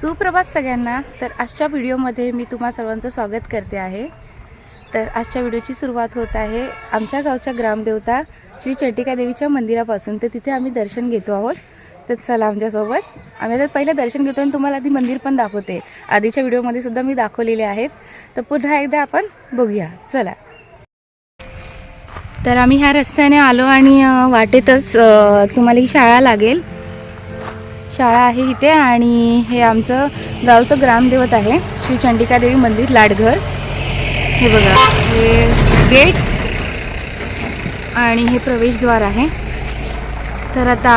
सुप्रभात सगळ्यांना. तर आजच्या व्हिडिओमध्ये मी तुम्हा सर्वांचं स्वागत करते आहे. तर आजच्या व्हिडिओची सुरुवात होत आहे आमच्या गावच्या ग्रामदेवता श्री चंटिका देवीच्या मंदिरापासून. तर तिथे आम्ही दर्शन घेतो आहोत. तर चला आमच्यासोबत. आम्ही आता पहिलं दर्शन घेतो आणि तुम्हाला आधी मंदिर पण दाखवते. आधीच्या व्हिडिओमध्ये सुद्धा मी दाखवलेले आहेत. तर पुन्हा एकदा आपण बघूया. चला. तर आम्ही ह्या रस्त्याने आलो आणि वाटेतच तुम्हाला ही शाळा लागेल. शाळा आहे इथे आणि हे आमचं गावचं ग्रामदेवत आहे. श्री चंडिका देवी मंदिर लाडघर. हे बघा. हे गेट आणि हे प्रवेशद्वार आहे. तर आता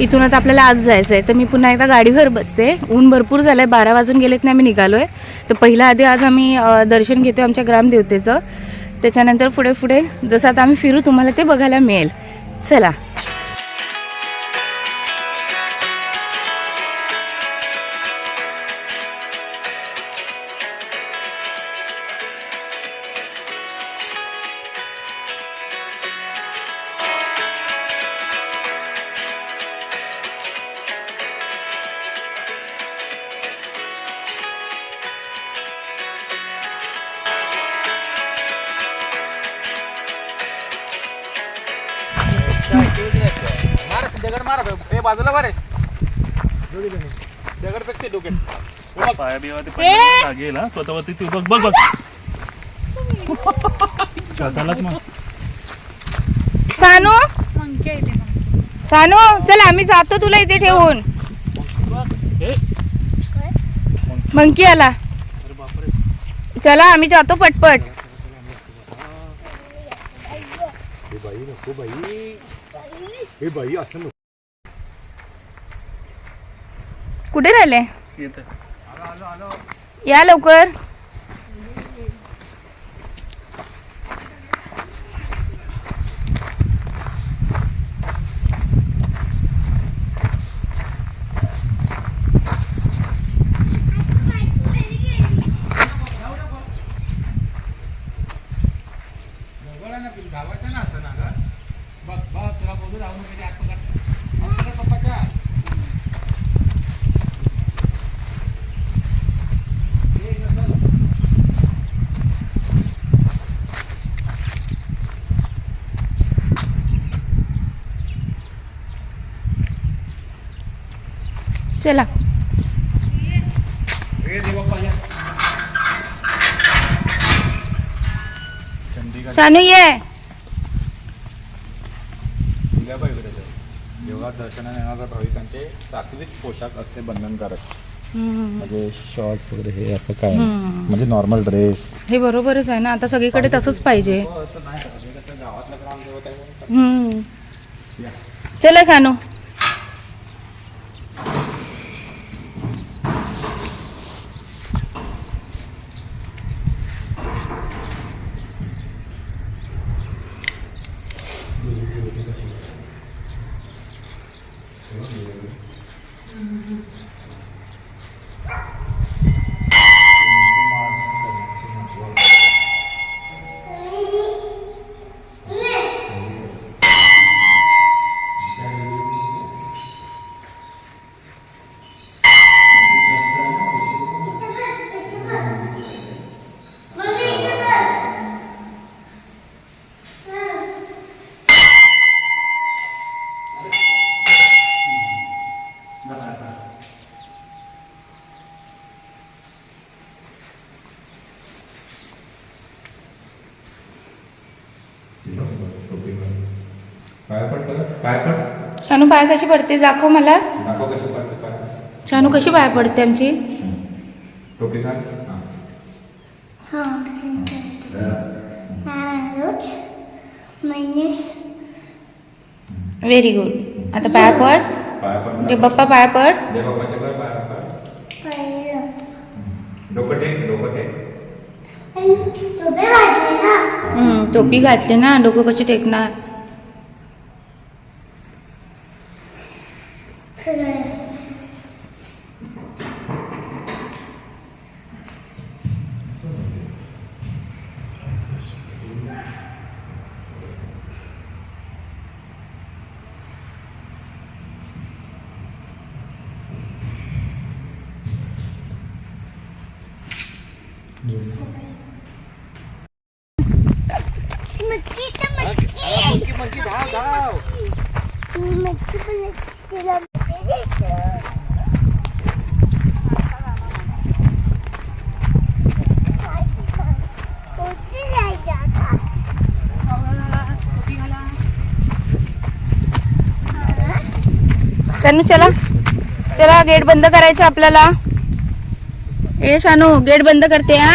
इथून आता आपल्याला आज जायचं आहे तर मी पुन्हा एकदा गाडीवर बसते. ऊन भरपूर झालं आहे बारा वाजून गेलेत नाही आम्ही निघालो आहे तर पहिल्या आधी आज आम्ही दर्शन घेतो आमच्या ग्रामदेवतेचं. त्याच्यानंतर पुढे पुढे जसं आता आम्ही फिरू तुम्हाला ते बघायला मिळेल. चला. दगड मार हे बाजूला मारे. दगड डोक्यात पाया पडले स्वतःवरती तू बघ बघ बघ. स्वतःलाच मग. सानू? सानू चल आम्ही जातो तुला इथे ठेवून. हे? मंकी आला. अरे बापरे चला आम्ही जातो पटपट. हे बाई नको बाई. हे बाई असं नको कुठे राहिले? या लवकर गावाचा ना असं ना ग बघ बघ तुला बघू जाऊ नको आत पकड पप्पाच्या चला. हे सानू ये. जेव्हा दर्शनाला येणाऱ्या भाविकांचे सात्विक पोशाख असते बंधनकारक म्हणजे शॉर्ट्स वगैरे हे असं काय. म्हणजे नॉर्मल ड्रेस हे बरोबरच आहे ना. आता सगळीकडे तसंच पाहिजे. हम्म. चला शानू काय पडतं काय पड शानू पाय कशी पडते दाखव मला. शानू कशी पाय पडते आमची? हां. व्हेरी गुड आता पाय पड. जे बाप्पा पाय पड. दे बाप्पाच्या कर पाय पड. पहिलं डोकं टेक डोकं टेक. तुम्ही घातले ना हम्म, टोपी घातली ना डोकं कशी टेकणार? खरं मच्छी तर मच्छी मंकी मंकी धाव धाव मच्छी पण तिला द्यायचं. कुठे जायचं आता? शानू चला. चला गेट बंद करायचं आपल्याला. ए शानू गेट बंद करते हा?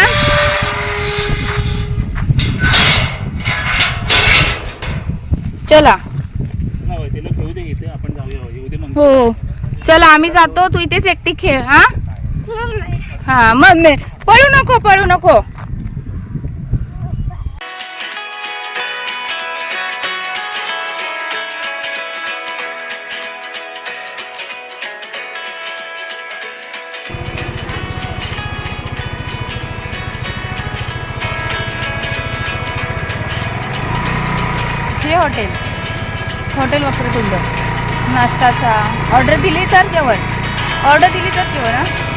चला नाही तिला खेळू दे इथे आपण जाऊया येऊ दे मग हो. चला आम्ही जातो. तू इथेच एकटी खेळ हा? हा मग पळू नको पळू नको. नाश्ताचा. ऑर्डर दिली तर जेवण. ऑर्डर दिली तर जेवण हां?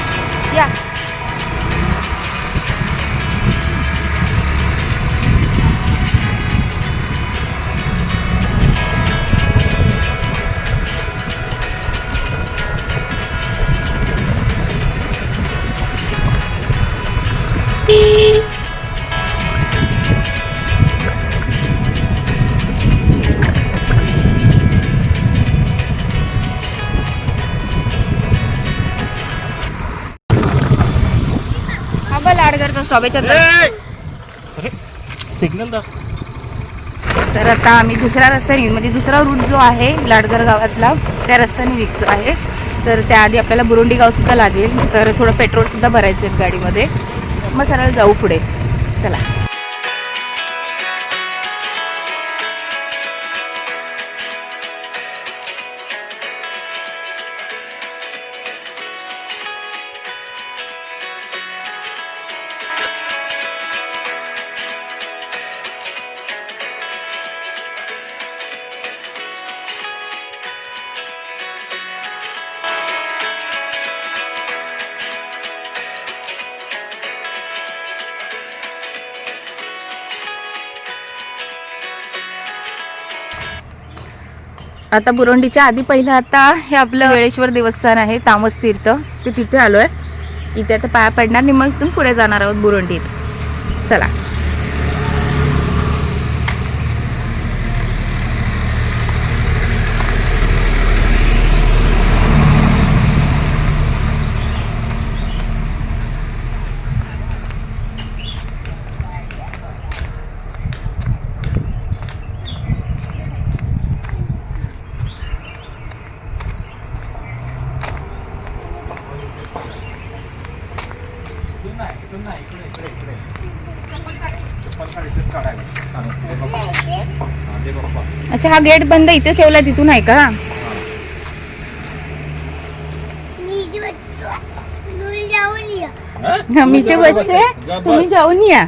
लाडगरचा स्टॉप याच्यात. सिग्नल दा. तर आता आम्ही दुसऱ्या रस्त्याने म्हणजे दुसरा रूट जो आहे लाडगर गावातला त्या रस्त्याने निघतो आहे. तर त्याआधी आपल्याला बुरुंडी गाव सुद्धा लागेल. तर थोडं पेट्रोल सुद्धा भरायचं आहे गाडीमध्ये. मग सरळ जाऊ पुढे. चला. आता बुरोंडीच्या आधी पहिलं आता हे आपलं वेळेश्वर देवस्थान आहे तामस तीर्थ. ते तिथे आलो आहे इथे आता पाया पडणार आणि मग तुम्ही पुढे जाणार आहोत बुरोंडीत. चला इथून नाही इथून नाही इकडे इकडे इकडे चप्पल काढ इथेच काढायला हा, ते बघा. हा, ते बघा. अच्छा हा गेट बंद इथे ठेवला तिथून आहे का मी. हा? हा, तू बसते तुम्ही बस. जाऊन या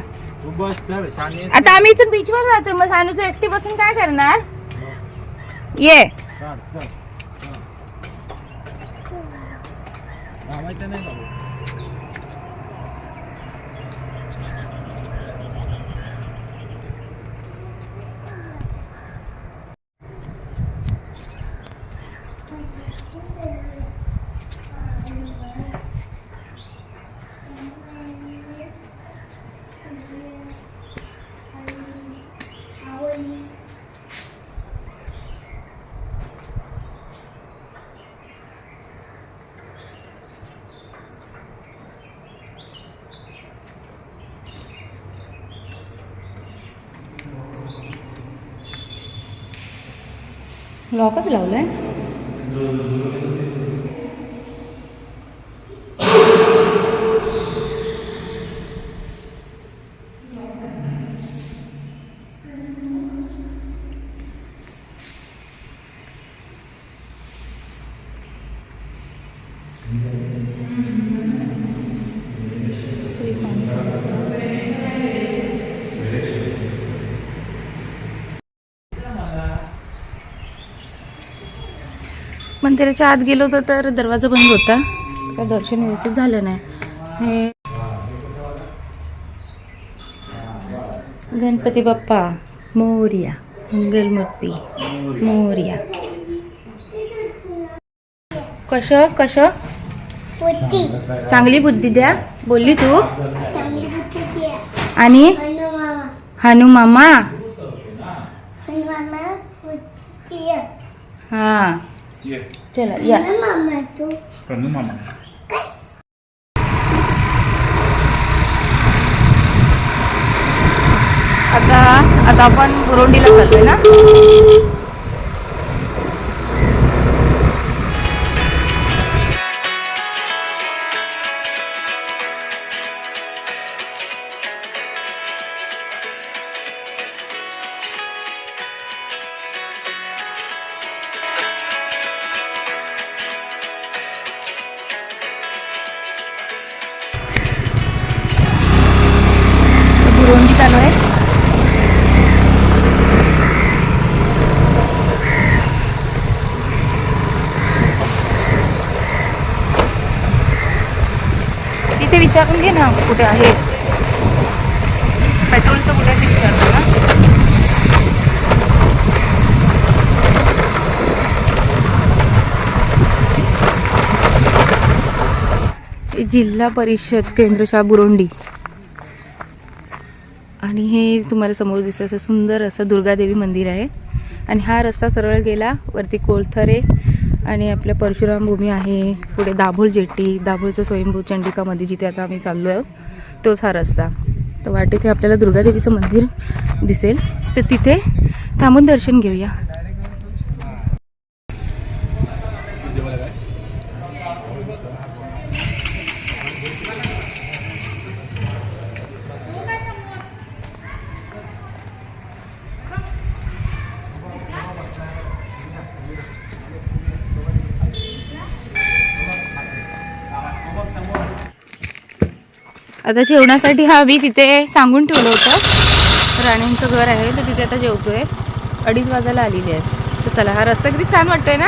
आता आम्ही इथून बीचवर जातो मग सानूचं एकटी बसून काय करणार ये. हा. नाही लॉकच लावलं आहे मंदिराच्या आत गेलो होतो तर दरवाजा बंद होता. काय दर्शन व्यवस्थित झालं नाही. हे गणपती बाप्पा मोर्या मंगलमूर्ती मोर्या. कसं कसं होती चांगली बुद्धी द्या. बोलली तू. चांगली बुद्धी द्या. आणि? हनु मामा हनु मामा हनु मामा बुद्धी द्या. हा. ये. चला या. हनु मामा तू. प्रणू मामा. आता आता आपण बुरोंडीला चाललोय ना? गुरुंडी चालू आहे. इथे विचारून घे ना कुठे आहे. पेट्रोलचं कुठे आहे ते विचारतो ना. जिल्हा परिषद केंद्रशाळा बुरोंडी. आणि हे तुम्हाला समोर दिसतं असं सुंदर असं दुर्गादेवी मंदिर आहे. आणि हा रस्ता सरळ गेला वरती कोळथरे आणि आपल्या परशुराम भूमी आहे. पुढे दाभोळ जेट्टी दाभोळचं स्वयंभू चंडिकामध्ये जिथे आता आम्ही चाललो आहोत तोच हा रस्ता. तर वाटेत हे आपल्याला दुर्गादेवीचं मंदिर दिसेल. तर तिथे थांबून दर्शन घेऊया. आता जेवणासाठी हा आम्ही तिथे सांगून ठेवलं होतं. राणींचं घर आहे तर तिथे आता जेवतोय. अडीच वाजायला आलेली आहे. तर चला हा रस्ता किती छान वाटतोय ना?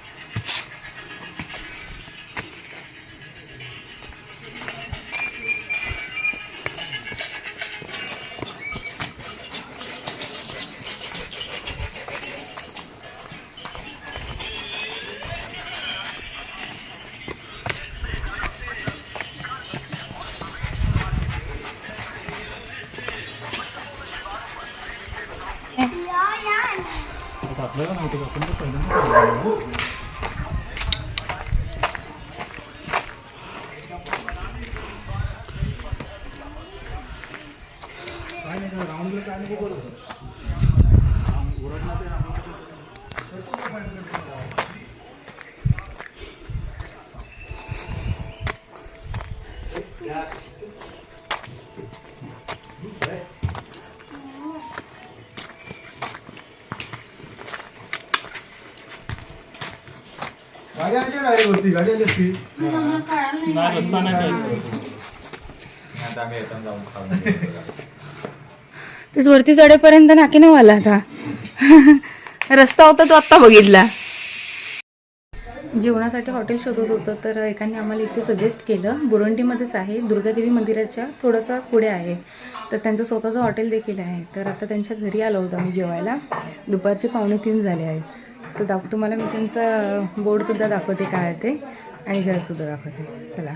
어디가 공격과 이런 거아니요 라운드를 까는 거거든. Yeah. गाडी आली का direct वरती? गाडी आली असती. नाही रस्ता नाही कळत. आता आम्ही येताना जाऊन खाऊन येऊ. तेच वरती चढेपर्यंत नाकी नाही मला आता. रस्ता होता तो आत्ता बघितला. जेवणासाठी हॉटेल शोधत होतं तर एकाने आम्हाला इथे सजेस्ट केलं. बुरंडीमध्येच आहे. दुर्गादेवी मंदिराच्या थोडंसं पुढे आहे. तर त्यांचं स्वतःचं हॉटेल देखील आहे. तर आता त्यांच्या घरी आलो होतो आम्ही जेवायला. दुपारचे पावणे तीन झाले आहेत. तर दाख तुम्हाला मी त्यांचं बोर्डसुद्धा दाखवते काय ते. आणि घरसुद्धा दाखवते. चला.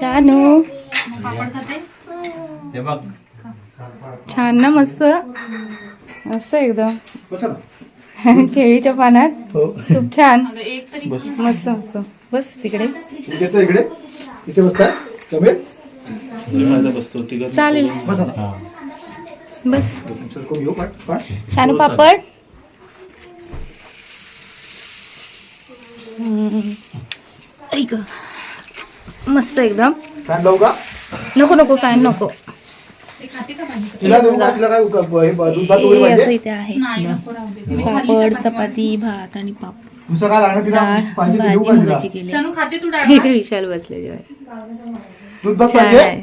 छान छान ना मस्त. मस्त एकदम. केळीच्या पानात. हो. खूप छान. मस्त मस्त. बस तिकडे. इकडे इथे चालेल. बसा शानू पापड. हम्म. ऐक. मस्त एकदम. नको नको फॅन नको. तिला देऊ का तिला काय उका- ब- दूध भात वगैरे हे असं पाहिजे इथे आहे. पापड चपाती भात आणि पापड. दुसरं काय लागणार तिला? डाळ पाहिजे ते देऊ भाजी का तिला? मुगाची केली. इथे विशाल बसले जेव्हा दूध भात छान पाहिजे? आहे.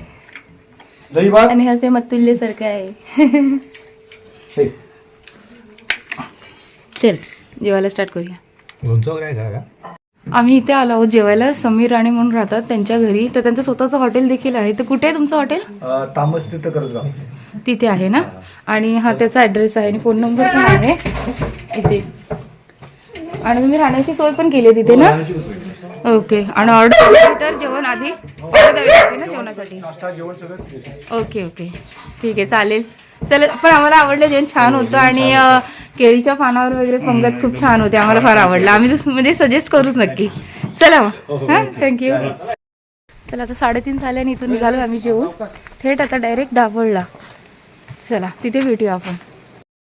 दही भात? आणि हसे मतुल्य सारखं आहे. हे. चल जेवायला स्टार्ट करूया. लोणचं वगैरे आहे का? आम्ही इथे आलो आहोत जेवायला. समीर राणे म्हणून राहतात त्यांच्या घरी. तर त्यांचं स्वतःचं हॉटेल देखील आहे. तर कुठे आहे तुमचं हॉटेल? तामस तिथं करत तिथे आहे ना? आणि हा त्याचा ॲड्रेस आहे आणि फोन नंबर पण आहे. इथे. आणि तुम्ही राहण्याची सोय पण केली आहे तिथे ना? ओके आणि ऑर्डर केली तर जेवण आधी ऑर्डर द्यावी लागते ना जेवणासाठी? नाश्ता जेवण सगळं ओके ओके ठीक आहे चालेल. चल पण आम्हाला आवडलं जेवण छान होतं आणि केळीच्या पानावर वगैरे पंगत खूप छान होते आम्हाला फार आवडलं. आम्ही म्हणजे सजेस्ट करूच नक्की. चला मग. हां थँक्यू चला. आता साडेतीन झाले आणि इथून निघालो आम्ही जेवून. थेट आता डायरेक्ट दाभोळला चला तिथे भेटूया आपण.